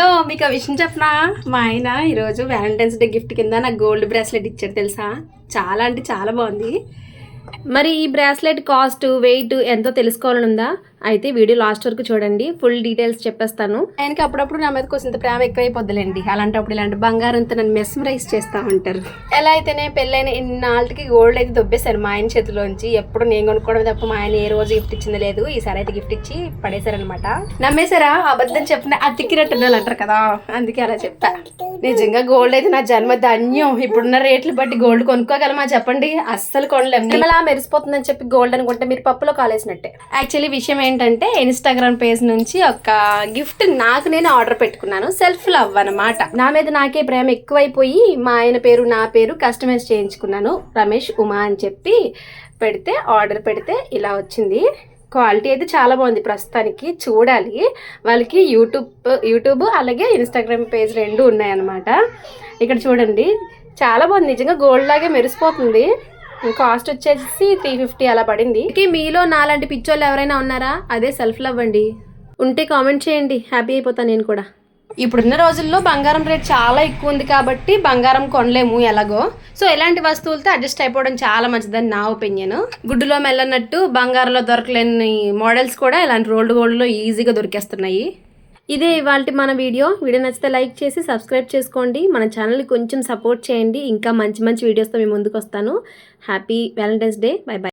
Hello మీకు ఆ విషయం చెప్పనా? మా ఆయన ఈరోజు వ్యాలంటైన్స్ డే గిఫ్ట్ కింద నాకు గోల్డ్ బ్రాస్లెట్ ఇచ్చాడు తెలుసా? చాలా అంటే చాలా బాగుంది. మరి ఈ బ్రాస్లెట్ కాస్ట్ వెయిట్ ఎంతో తెలుసుకోవాలని ఉందా? అయితే వీడియో లాస్ట్ వరకు చూడండి. ఫుల్ డీటెయిల్స్ చెప్పేస్తాను. ఆయనకి అప్పుడప్పుడు నా మీద కొంచెం ప్రేమ ఎక్కువైపోద్దులేండి. అలాంటప్పుడు ఇలాంటి బంగారంతో నన్ను మెస్మరైజ్ చేస్తూ ఉంటారు. ఎలా అయితేనే పెళ్ళైన ఇన్నాళ్ళకి గోల్డ్ అయితే దొబ్బేశారు మా ఆయన చేతిలోంచి ఎప్పుడు నేను కొనుక్కోవడం తప్ప మా ఆయన ఏ రోజు గిఫ్ట్ ఇచ్చింది లేదు. ఈసారి అయితే గిఫ్ట్ ఇచ్చి పడేశారనమాట నమ్మేశారా? అబద్ధం చెప్పిన అతికినట్టు అంటారు కదా. అందుకే అలా చెప్తా నిజంగా గోల్డ్ అయితే నా జన్మ ధన్యం. ఇప్పుడున్న రేట్లు బట్టి గోల్డ్ కొనుక్కోగలమా చెప్పండి? అస్సలు కొనలేము అలా మెరిసిపోతుందని చెప్పి గోల్డ్ అనుకుంటే మీరు పప్పులో కాలేసినట్టే. యాక్చువల్లీ విషయం ఏంటంటే ఇన్స్టాగ్రామ్ పేజ్ నుంచి ఒక గిఫ్ట్ నాకు నేను ఆర్డర్ పెట్టుకున్నాను. సెల్ఫ్ లవ్ అనమాట నా మీద నాకే ప్రేమ ఎక్కువైపోయి మా ఆయన పేరు నా పేరు కస్టమైజ్ చేయించుకున్నాను. రమేష్ ఉమా అని చెప్పి పెడితే ఆర్డర్ పెడితే ఇలా వచ్చింది. క్వాలిటీ అయితే చాలా బాగుంది ప్రస్తుతానికి. చూడాలి. వాళ్ళకి యూట్యూబ్ యూట్యూబ్ అలాగే ఇన్స్టాగ్రామ్ పేజ్ రెండు ఉన్నాయన్నమాట. ఇక్కడ చూడండి. చాలా బాగుంది. నిజంగా గోల్డ్ లాగే మెరిసిపోతుంది. కాస్ట్ వచ్చేసి త్రీ ఫిఫ్టీ అలా పడింది. మీలో నాలాంటి పిచ్చోళ్ళు ఎవరైనా ఉన్నారా? అదే సెల్ఫ్ లవ్ అండి. ఉంటే కామెంట్ చేయండి. హ్యాపీ అయిపోతాను నేను కూడా. ఇప్పుడున్న రోజుల్లో బంగారం రేట్ చాలా ఎక్కువ ఉంది కాబట్టి బంగారం కొనలేము ఎలాగో. సో ఇలాంటి వస్తువులతో అడ్జస్ట్ అయిపోవడం చాలా మంచిదని నా ఒపీనియన్ గుడ్డులో మెల్లనట్టు బంగారంలో దొరకలేని మోడల్స్ కూడా ఇలాంటి రోల్డ్ గోల్డ్లో ఈజీగా దొరికేస్తున్నాయి. ఇదే ఇవాళ మన వీడియో. వీడియో నచ్చితే లైక్ చేసి సబ్స్క్రైబ్ చేసుకోండి. మన ఛానల్ని కొంచెం సపోర్ట్ చేయండి. ఇంకా మంచి మంచి వీడియోస్తో మేము ముందుకు వస్తాను happy Valentine's day. Bye bye.